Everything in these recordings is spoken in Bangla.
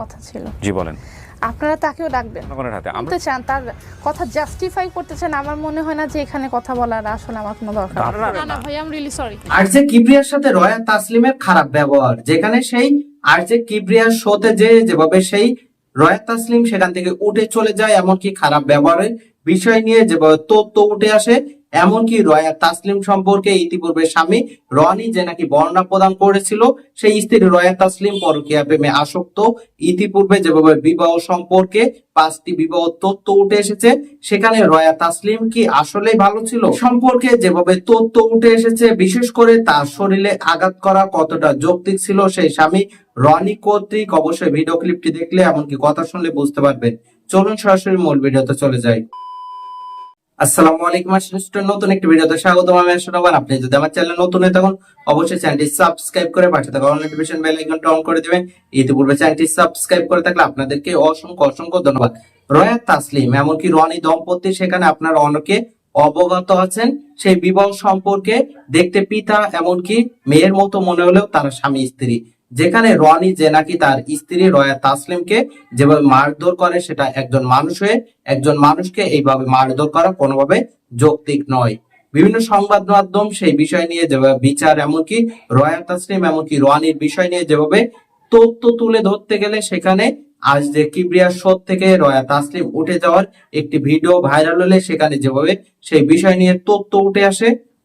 কথা ছিল। জি বলেন। আপনারা তাকেও ডাকবেন। বলতে চান তার কথা জাস্টিফাই করতে চান আমার মনে হয় না যে এখানে কথা বলার আসলে আমার কোনো দরকার না না। না ভাই আম রিয়েলি সরি আর যে কিব্রিয়ার সাথে রয়্যাল তাসলিমের খারাপ ব্যবহার যেখানে সেই আর যে কিব্রিয়ার শোতে যে যেভাবে সেই রয়্যাল তাসলিম সেখান থেকে উঠে চলে যায় এমনকি খারাপ ব্যবহারের বিষয় নিয়ে যেভাবে তো উঠে আসে এমনকি রয়া তাসলিম সম্পর্কে ইতিপূর্বে স্বামী রনি যে নাকি বর্ণনা প্রদান করেছিল, সেই স্ত্রী রয়া তাসলিম পরকিয়া প্রেমে আসক্ত। ইতিপূর্বে যেভাবে বিবাহ সম্পর্কে পাঁচটি বিবাহ তথ্য উঠে এসেছে, সেখানে রয়া তাসলিম কি আসলে ভালো ছিল? সম্পর্কে যেভাবে তথ্য উঠে এসেছে, বিশেষ করে তার শরীরে আঘাত করা কতটা যৌক্তিক ছিল, সেই স্বামী রনি কর্তৃক অবশ্যই ভিডিও ক্লিপটি দেখলে এমনকি কথা শুনলে বুঝতে পারবেন। চলুন সরাসরি মূল ভিডিওতে চলে যায় আসসালামু আলাইকুম স্টুডেন্ট নতুন একটি ভিডিওতে স্বাগত আমি আশরাফান আপনি যদি আমার চ্যানেল নতুন হয়ে থাকুন, অবশ্যই চ্যানেলটি সাবস্ক্রাইব করে পাশে থাকা নোটিফিকেশন বেল আইকনটা অন করে দিবেন। ইতিপূর্বে চ্যানেলটি সাবস্ক্রাইব করে থাকলে আপনাদেরকে অসংখ্য অসংখ্য ধন্যবাদ। রয়া তাসলিম, এমনকি রনি দম্পতি, সেখানে আপনার অনেকে অবগত আছেন। সেই বিবাহ সম্পর্কে দেখতে পিতা, এমনকি মেয়ের মতো মনে হলেও তারা স্বামী, স্ত্রী। যেখানে রনি যে নাকি তার স্ত্রী রয়া তাসলিমকে যেভাবে মারধর করে, সেটা একজন মানুষ হয়ে, একজন মানুষকে এইভাবে মারধর করা কোনোভাবে যৌক্তিক নয়। বিভিন্ন সংবাদ মাধ্যম সেই বিষয় নিয়ে যেভাবে বিচার, এমনকি রয়া তাসলিম, এমনকি রনির বিষয় নিয়ে যেভাবে তথ্য তুলে ধরতে গেলে সেখানে আজ যে কিবরিয়ার শোধ থেকে রয়া তাসলিম উঠে যাওয়ার একটি ভিডিও ভাইরাল হলে সেখানে যেভাবে সেই বিষয় নিয়ে তথ্য উঠে আসে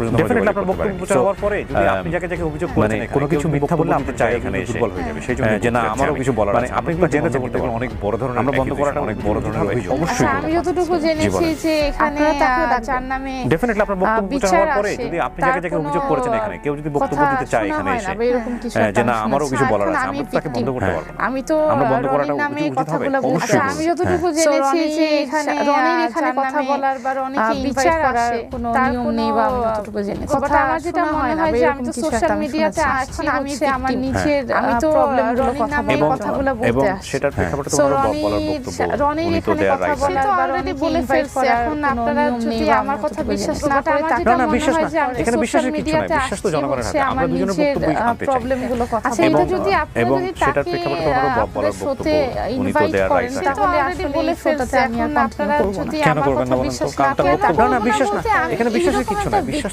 বক্তব্য হওয়ার পরে যদি um, আপনি যাকে যাকে অভিযোগ মানে করেছেন কোনো কিছু মিথ্যা বললে আপনি চাই এখানে দুর্বল হয়ে সেই জন্য হ্যাঁ, যে না আমারও কিছু বলার মানে আপনি জেনে বলতে পারেন। অনেক বড় ধরনের আমরা বন্ধ করাটা অনেক বড় ধরনের অবশ্যই আমি বক্তব্য হওয়ার পরে যদি আপনি যাকে যাকে অভিযোগ করেছেন এখানে কেউ যদি বক্তব্য দিতে চায় এখানে এসে। হ্যাঁ, যে আমারও কিছু বলার আছে। আমরা তাকে বন্ধ করতে পারব আমি তো আমরা বন্ধ করাটা উচিত হবে। অবশ্যই। আমি যতটুকু হ্যাঁ। জেনেছি এখানে কথা বলার নিয়ম নেই বা যতটুকু আমার যেটা মনে হয় যে আমি তো সোশ্যাল মিডিয়াতে আসছি আমি আমার নিজের আমি তো কথা বলে কথাগুলো বলতে আসছি। সেটার হ্যাঁ। প্রেক্ষাপটে তোমার বলার বক্তব্য এখানে কথা বলার অলরেডি বলে ফেলছে এখন আপনারা যদি আমার কথা বিশ্বাস না করে তাকে না বিশ্বাস না। এখানে বিশ্বাসের কিছু নাই বিশ্বাস তো জনগণের হাতে আমরা দুজনের কথা আচ্ছা এটা যদি আপনি যদি সেটার প্রেক্ষাপটে তোমার বলার বক্তব্য উনি তো রাইট তাহলে আসলে বলে ফেলছে আমি আর কন্টিনিউ করব না না বিশ্বাস না এখানে বিশ্বাসের কিছু বিশ্বাস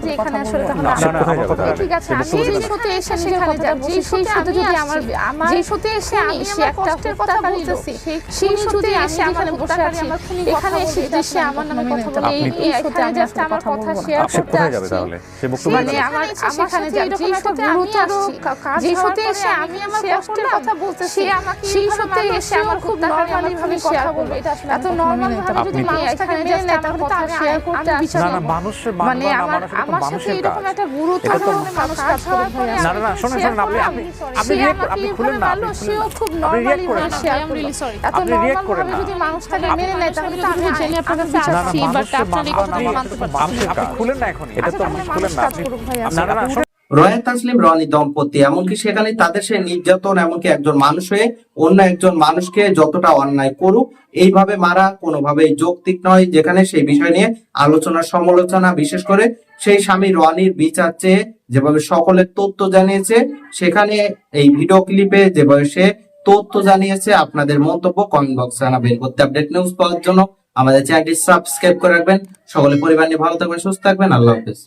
যে এখানে আসলে তাহলে ঠিক আছে আমি যেই সাথে এসে সেখানে যাচ্ছি সেই সাথে যদি আমার আমার যেই হ্যাঁ, এসে আমি একটা কথা বলতেছি সেই সাথে এসে এখানে বসে আছি এখানে এসে দেশে আমার নামে কথা বলে এই এখানে জাস্ট আমার কথা শেয়ার করতে আসছি। মানে আমার আমার সাথে যাচ্ছি সাথে আমি যেই সাথে এসে আমি আমার কষ্টের কথা বলতেছি সে আমাকে সেই সাথে এসে আমার খুব নরমালি ভাবে শেয়ার করবে এটা আসলে এত নরমাল ভাবে যদি মানুষ এখানে জাস্ট আমার কথা শেয়ার করতে আসি মানে আমার আমার সাথে এরকম একটা গুরুতর মানুষ কাজ করে ভাই না। না। শুনুন শুনুন আপনি আপনি আপনি আপনি খুলেন না আপনি সেও খুব নরমালি মানছে আই এম রিয়েলি সরি এত রিয়্যাক্ট করেন না। যদি মানুষটাকে মেনে নেয় তাহলে তো আমি জেনে আপনার কাছে আসছি বাট আপনি আপনি খুলেন না এখন। এটা তো আচ্ছা, খুলেন না। আপনি না না রয়া তাসলিম, রনি দম্পতি। এমনকি সেখানে তাদের সে নির্যাতন, এমনকি একজন মানুষ হয়ে অন্য একজন মানুষকে যতটা অন্যায় করুক, এইভাবে মারা কোনোভাবেই যৌক্তিক নয়, যেখানে সেই বিষয় নিয়ে আলোচনা, সমালোচনা, বিশেষ করে সেই স্বামী রনির বিচার চেয়ে যেভাবে সকলের তথ্য জানিয়েছে, সেখানে এই ভিডিও ক্লিপে যেভাবে সে তথ্য জানিয়েছে, আপনাদের মন্তব্য কমেন্ট বক্সে জানাবেন। করতে আপডেট নিউজ পাওয়ার জন্য আমাদের চ্যানেলটি সাবস্ক্রাইব করে রাখবেন। সকলের পরিবার নিয়ে ভালো থাকবেন, সুস্থ থাকবেন। আল্লাহ হাফেজ।